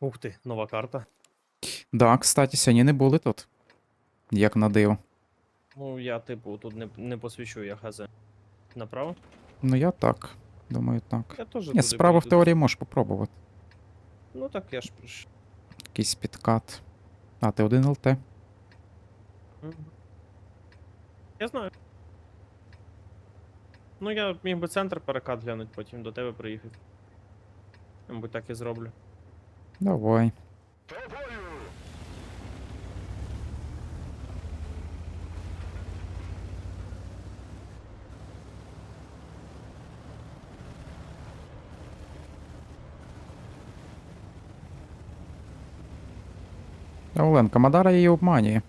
Ух ти, нова карта. Да, кстати, сьогодні не були тут. Як на диво. Ну, я, типу, тут не, не посвічу, я хз. Направо? Ну я так. Думаю, так. Я теж Ні, туди справа в теорії можеш попробувати. Ну так я ж. ж- Якийсь підкат. А, ти один ЛТ. Мгм. Я знаю. Ну, я міг би центр перекат глянуть, потім до тебе приїхати. Мабуть, так і зроблю. Давай. Оленка, Мадара її обманює.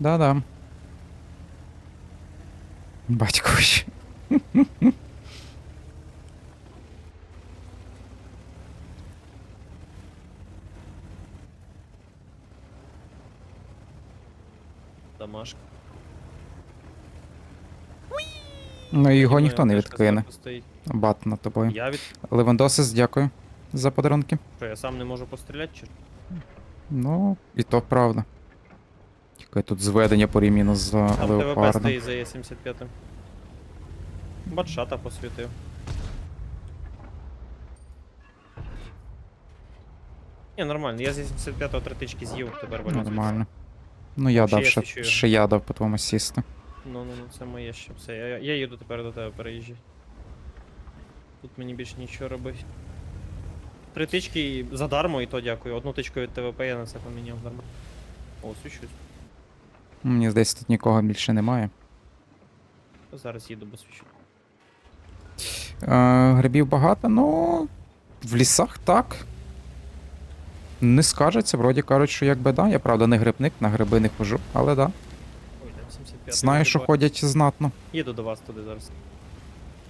Да-да. Батько ще. Дамашка. Ну його ніхто не відкине. Бат над тобою. Я від. Левандосис, дякую за подарунки. Що, я сам не можу постріляти чи? Ну, і то правда. Яке тут зведення порівняно з Там ТВП стоїть за Е75. Батшата посвітив. Ні, нормально, я з 75-го три тички з'їв, тепер звідси. Нормально. Ну я Ще дав, я ще, ще я дав по твоєму сісти. Ну, ну, ну, це моє ще все. Я, я їду тепер до тебе переїжджай. Тут мені більше нічого робити. Три тички і задармо, і то дякую. Одну тичку від ТВП я на це поміняв дарма. О, свічусь. Мені здається, тут нікого більше немає. Зараз їду, бо свічу. Е, грибів багато, ну. В лісах так. Не скажеться, вроді кажуть, що якби да. Я правда не грибник, на гриби не хожу, але да. Ой, там 75. Знаю, що ходять знатно. Їду до вас туди зараз.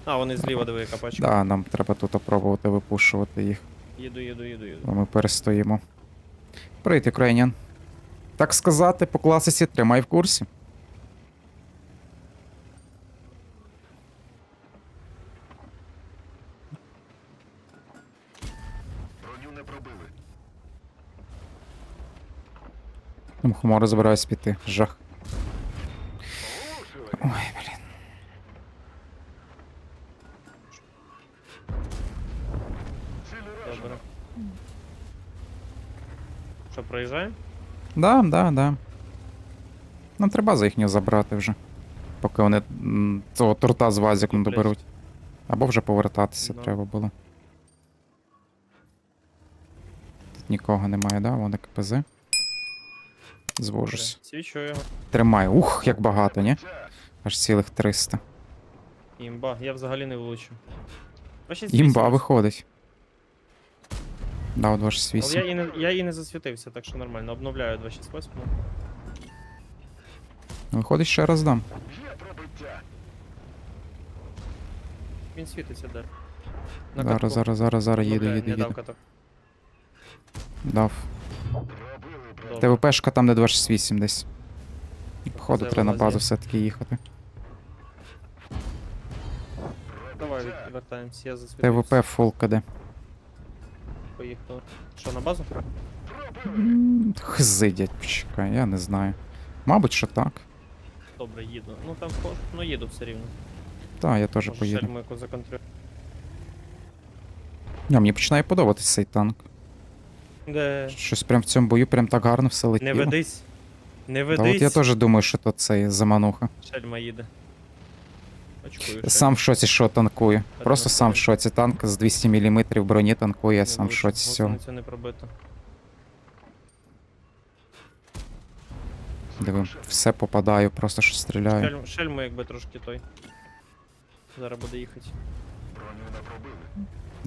А, вони зліва диви, яка пачка. Да, нам треба тут опробувати випушувати їх, Їду, їду, їду, їду. бо ми перестоїмо. Привіт, Українян. Так сказати, по класиці тримай в курсі. Броню не пробили. Там хумора збираюсь піти. Жах. Ой, блін. Добре. Що, проїжджаємо? Да, да, да. Нам треба за їхнього забрати вже. Поки вони м, цього торта з вазиком Блядь. доберуть. Або вже повертатися Да. треба було. Тут нікого немає, да? Вони КПЗ. Звожусь. Добре. Свічу його. Тримаю. Ух, як багато, ні? Аж цілих 300. Імба, я взагалі не влучу. 268. Імба виходить. Да, Але 268. я і, не, я і не засвітився, так що нормально. Обновляю 268. Виходить, ще раз дам. Він світиться де. Зараз, зараз, зараз, зараз їду, їду, Не дав їду. каток. Дав. ТВПшка там, де 268 десь. Походу, Це треба на базу все-таки їхати. Давай відвертаємось, я засвітився. ТВП фул КД. Поїхали. Що, на базу? М, Хзи, дядь, почекай, я не знаю. Мабуть, що так. Добре, їду. Ну там ход, ну їду все рівно. Так, я теж Може, поїду. шельму яку законтрю. Ні, мені починає подобатись цей танк. Де? Щось прям в цьому бою прям так гарно все Не ведись. Не Та ведись. от я теж думаю, що то цей замануха. Шельма їде. Очкую. Сам в шоці, що танкує. Та Просто сам в шоці. Танк з 200 мм броні танкує, я сам в шоці з цього. Це не пробито. Диви, все попадаю, просто що стріляю. Шельм, шельму якби трошки той. Зараз буде їхати.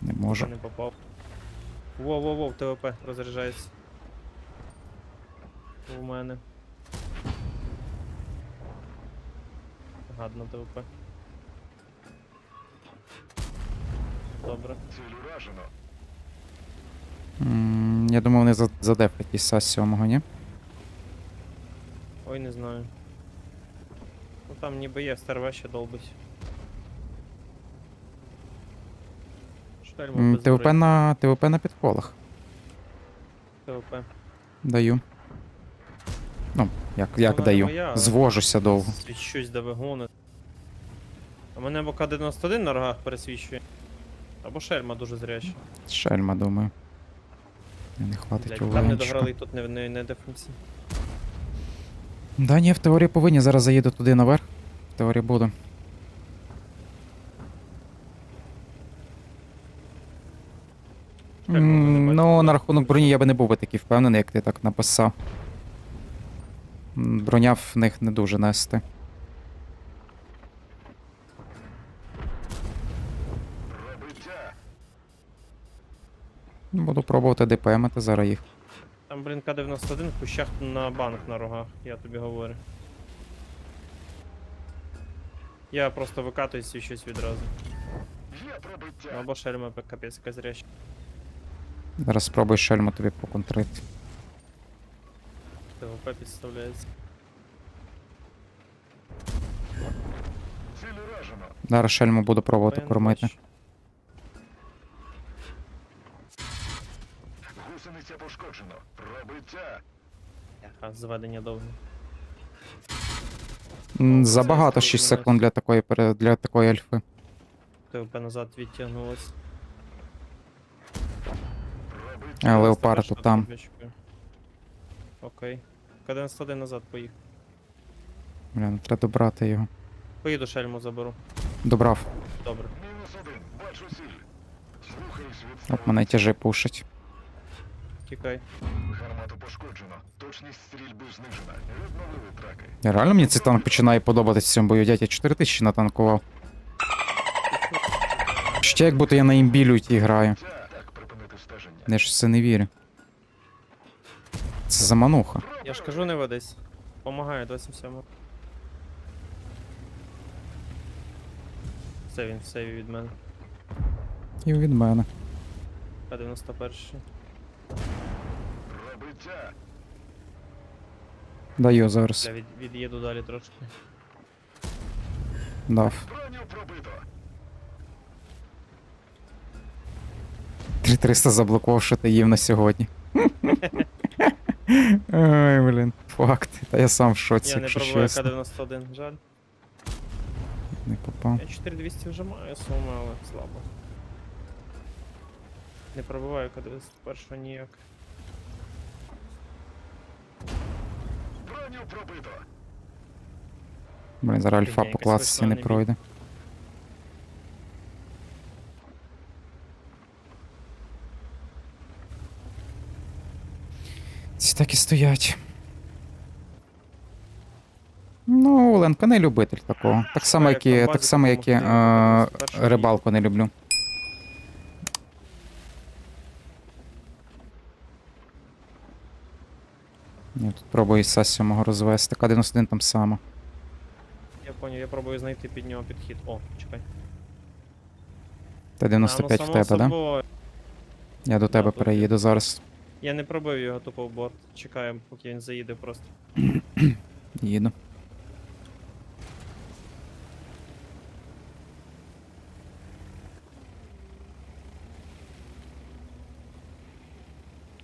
Не можу. Не попав. Воу-воу-воу, ТВП розряджається. У мене. Гадно ТВП. Добре. Уражено. М, Я думав, вони за- задефать іса з сьомого, ні? Ой, не знаю. Ну там ніби є, стерве ще долбить. М, ТВП на ТВП на підколах. ТВП. Даю. Ну, як, як Вона даю? моя, Звожуся довго. Свічусь до вигони. А мене або К-91 на рогах пересвічує. Або шельма дуже зряча. Шельма, думаю. Не хватить Блядь, там не дограли і тут не, не, не дефенсі. Да, ні, в теорії повинні. Зараз заїду туди наверх. В теорії буду. Як можна не М. Ну, на рахунок броні я би не був би такий впевнений, як ти так написав. М, Броня в них не дуже нести. Буду пробувати ДПМити зараз їх. Там, блін, К-91 в кущах на банк на рогах, я тобі говорю. Я просто викатуюсь свічусь відразу. Є пробиття. Ну, Або шельма капець яка зряча. Зараз спробую шельму тобі поконтрити. ТВП підставляється. Зараз шельму буду пробувати Та кормити. бачу. Гусениця пошкоджено. Пробиття. Яка зведення довго. М, Забагато 6 секунд для такої пере- для такої ельфи. ТВП назад відтягнулось. Леопард тут там. Окей. К-91 назад поїхав. Блін, треба добрати його. Поїду шельму заберу. Добрав. Добре. От мене тяжі пушить. Тікай. Гармату пошкоджено. Точність стрільби знижена. Відновили траки. Реально мені цей танк починає подобатися в цьому бою. Дядь, я 4000 натанкував. Ще як будто я на імбілюті граю. Я ж це не вірю. Це замануха. Я ж кажу, не ведись. Помагає 27. Все він в сейві від мене. І від мене. К-91. Пробиття. Даю зараз. Я від, від'їду далі трошки. Дав. Броню пробито. 3300 заблокував, що ти їв на сьогодні. Ой, блін. Факт. Та я сам в шоці, Я не якщо пробуваю чесно. К-91, жаль. Не попав. Я 4200 вже маю сума, але слабо. Не пробиваю К-91 ніяк. Броню пробито. Блін, зараз альфа по якась не весна не пройде. Ці так і стоять. Ну, Оленко не любитель такого. Так само, як і, так само, як і е, рибалку не люблю. Я тут пробую ІСа 7 розвести. К-91 там само. Я поняв, я пробую знайти під нього підхід. О, чекай. Т-95 в ну, тебе, само да? Я до тебе переїду зараз. Я не пробив його тупо в борт. Чекаємо, поки він заїде просто. Їду.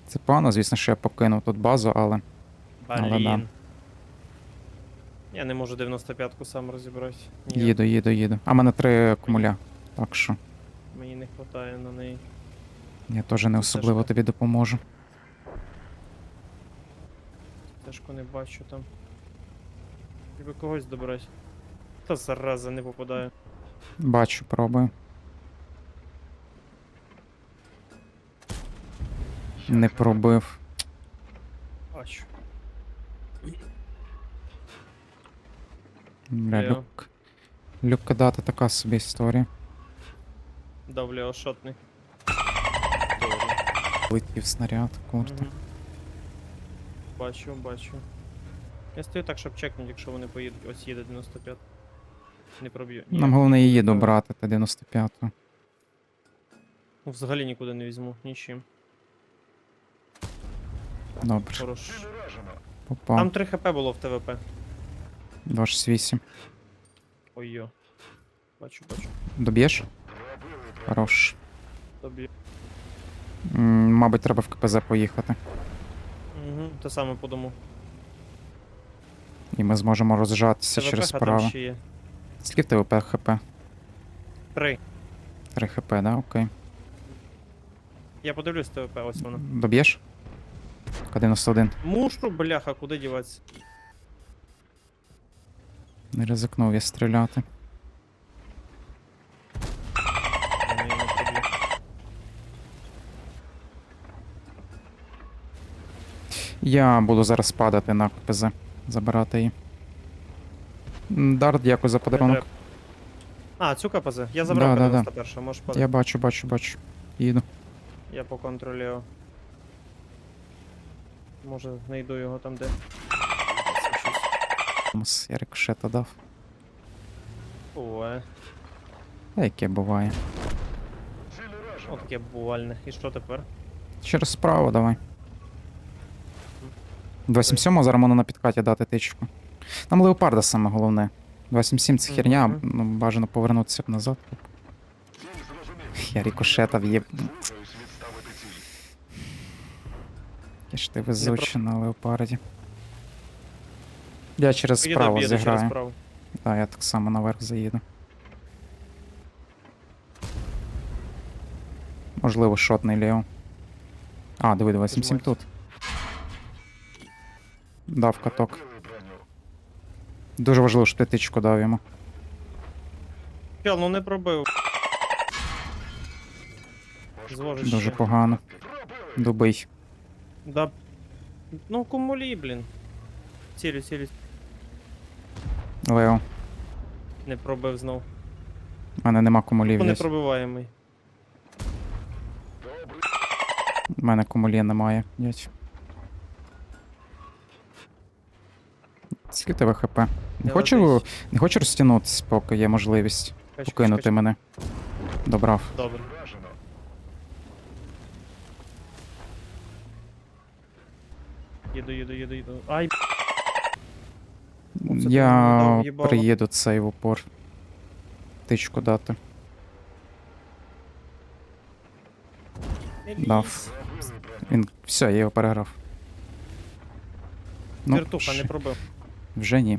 Це погано, звісно, що я покинув тут базу, але. Але да. Блін. Я не можу 95-ку сам розібрати. Ні, Їду, їду, їду. А в мене три акумуля. Так що Мені не вистачає на неї. я теж не особливо тобі допоможу. Тежко не бачу там. Треба когось добрати. Та зараза не попадаю. Бачу, пробую. Не пробив. Бачу. Бля, Лео. люк. Люк кидати така собі історія. Дав Лео шотний. Летів снаряд, курта. Мгм. Бачу, бачу. Я стою так, щоб чекнути, якщо вони поїдуть. Ось їде 95. Не проб'ю. Ні, Нам головне її добрати, та 95-ту. ну, Взагалі нікуди не візьму, нічим. Добре, Хорош. Попав. Там 3 хп було в ТВП. 268. Ой-йо. Бачу, бачу. Доб'єш? Хорош. Тобі. М, Мабуть, треба в КПЗ поїхати. Те саме подумав. І ми зможемо розжатися ТВП через там право. ще є. Скільки в тебе П- хп? Три. 3 хп, да? Окей. Я подивлюсь ТВП, ось воно. Доб'єш? К91. Мушу, бляха, куди діватися? Не ризикнув я стріляти. Я буду зараз падати на КПЗ, забирати її. Дарт, дякую за подарунок. А, цю КПЗ. Я забрав Да, да, да. 91 можеш падати. Я бачу, бачу, бачу. Їду. Я по контролю. Може, знайду його там, де. Я рикошета дав. Ой, Та яке буває. Таке бувальне. І що тепер? Через справа давай. 277 зараз можна на підкаті дати тичку. Нам леопарда саме головне. 277 це херня, ну бажано повернутися назад. Я рикошета в'єб. Я ж ти везучий на леопарді. Я через справу через зіграю. Так, я так само наверх заїду. Можливо, шотний Лео. А, диви, 277 тут. Дав каток. Дуже важливо, що ти тичку дав йому. Чел, ну не пробив. Звожиш Дуже ще. погано. Добий. Да. Ну, кумулі, блін. Цілю, цілю. Лео, Не пробив знов. в мене нема кумулів. Є. непробиваємий. Добре. У мене кумулі немає. Дядь. Скільки в тебе хп? Не хочу, не хочу розтягнутися, поки є можливість Кач, покинути кач. мене. Добрав. Добре. Їду, їду, їду, їду. Ай, Оце Я приїду цей в упор. Тичку дати. Дав. Він. Все, я його переграв. Ну, Віртуха, не пробив. Вже ні.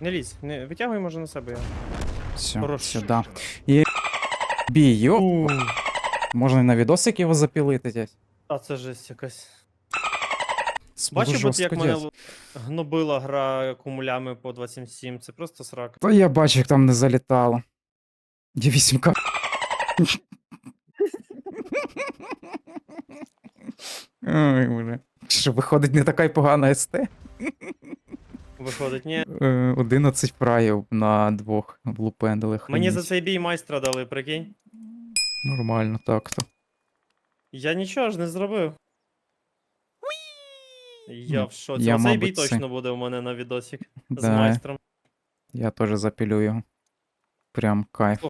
Не лізь, не витягуй може на себе. Все, Хорош. сюди. І... Бій, йоп. Можна і на відосик його запілити, дядь. А це жесть якась. Бачив, от як мене л- гнобила гра кумулями по 277, це просто срак. Та я бачу, як там не залітало. Є 8К. Ой, боже. Що, виходить, не така й погана СТ? Виходить, ні. Е, 11 праїв на двох влупендилих. Мені за цей бій майстра дали, прикинь. Нормально, так-то. Я нічого ж не зробив. Я в шоці. я, Оцей бій мабуть, це- точно буде у мене на відосик з Да, майстром. я теж запілю його. Прям кайф.